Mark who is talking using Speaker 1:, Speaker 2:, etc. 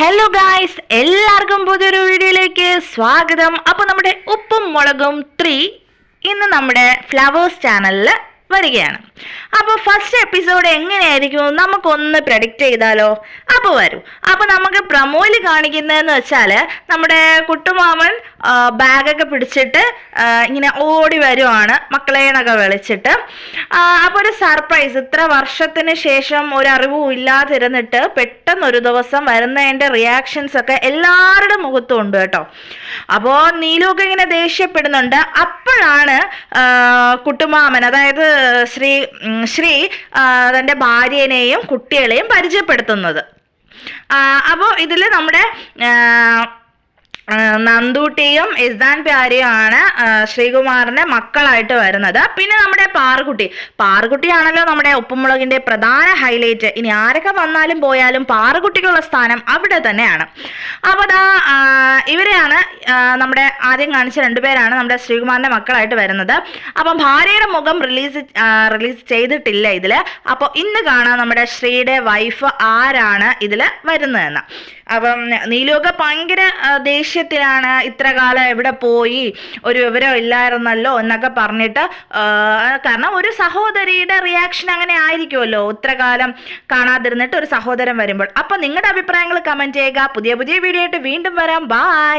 Speaker 1: Hello guys എല്ലാവർക്കും പുതിയൊരു വീഡിയോയിലേക്ക് സ്വാഗതം. അപ്പോൾ നമ്മുടെ ഉപ്പും മുളകും ത്രീ ഇന്ന് നമ്മുടെ ഫ്ലവേഴ്സ് ചാനലിൽ വരികയാണ്. അപ്പോൾ ഫസ്റ്റ് എപ്പിസോഡ് എങ്ങനെയായിരിക്കും നമുക്കൊന്ന് പ്രഡിക്റ്റ് ചെയ്താലോ? അപ്പോൾ വരൂ. അപ്പോൾ നമുക്ക് പ്രമോയിൽ കാണിക്കുന്നതെന്ന് വെച്ചാൽ നമ്മുടെ കുട്ടുമാമൻ ബാഗൊക്കെ പിടിച്ചിട്ട് ഇങ്ങനെ ഓടി വരുവാണ് മക്കളേനൊക്കെ വിളിച്ചിട്ട്. അപ്പോൾ ഒരു സർപ്രൈസ് ഇത്ര വർഷത്തിന് ശേഷം ഒരു ഇല്ലാതിരുന്നിട്ട് പെട്ടെന്ന് ഒരു ദിവസം വരുന്നതിന്റെ റിയാക്ഷൻസ് ഒക്കെ എല്ലാവരുടെ മുഖത്തും ഉണ്ട് കേട്ടോ. അപ്പോൾ നീലുവൊക്കെ ഇങ്ങനെ ദേഷ്യപ്പെടുന്നുണ്ട്. അപ്പോഴാണ് കുട്ടുമാമൻ അതായത് ശ്രീ ശ്രീ തന്റെ ഭാര്യനെയും കുട്ടികളെയും പരിചയപ്പെടുത്തുന്നത്. അപ്പോൾ ഇതിൽ നമ്മുടെ നന്ദൂട്ടിയും ഇസ്താൻ പ്യാരിയുമാണ് ശ്രീകുമാറിന്റെ മക്കളായിട്ട് വരുന്നത്. പിന്നെ നമ്മുടെ പാറുകുട്ടി. പാറുകുട്ടിയാണല്ലോ നമ്മുടെ ഉപ്പുമുളകിന്റെ പ്രധാന ഹൈലൈറ്റ് ഇനി ആരൊക്കെ വന്നാലും പോയാലും പാറുകുട്ടിക്കുള്ള സ്ഥാനം അവിടെ തന്നെയാണ്. അപ്പോൾ ദാ ഇവരെയാണ് നമ്മുടെ ആദ്യം കാണിച്ച രണ്ടുപേരാണ് നമ്മുടെ ശ്രീകുമാറിന്റെ മക്കളായിട്ട് വരുന്നത്. അപ്പം ഭാര്യയുടെ മുഖം റിലീസ് റിലീസ് ചെയ്തിട്ടില്ല ഇതിൽ. അപ്പോൾ ഇന്ന് കാണാം നമ്മുടെ ശ്രീയുടെ വൈഫ് ആരാണ് ഇതിൽ വരുന്നതെന്ന്. അപ്പം നീലുവൊക്കെ ഭയങ്കര ആ, ദേഷ്യത്തിലാണ് ഇത്ര കാലം എവിടെ പോയി? ഒരു വിവരം ഇല്ലായിരുന്നല്ലോ എന്നൊക്കെ പറഞ്ഞിട്ട് കാരണം ഒരു സഹോദരിയുടെ റിയാക്ഷൻ അങ്ങനെ ആയിരിക്കുമല്ലോ. ഇത്ര കാലം കാണാതിരുന്നിട്ട് ഒരു സഹോദരൻ വരുമ്പോൾ. അപ്പോൾ നിങ്ങളുടെ അഭിപ്രായങ്ങൾ കമന്റ് ചെയ്യുക. പുതിയ പുതിയ വീഡിയോ ആയിട്ട് വീണ്ടും വരാം. ബായ്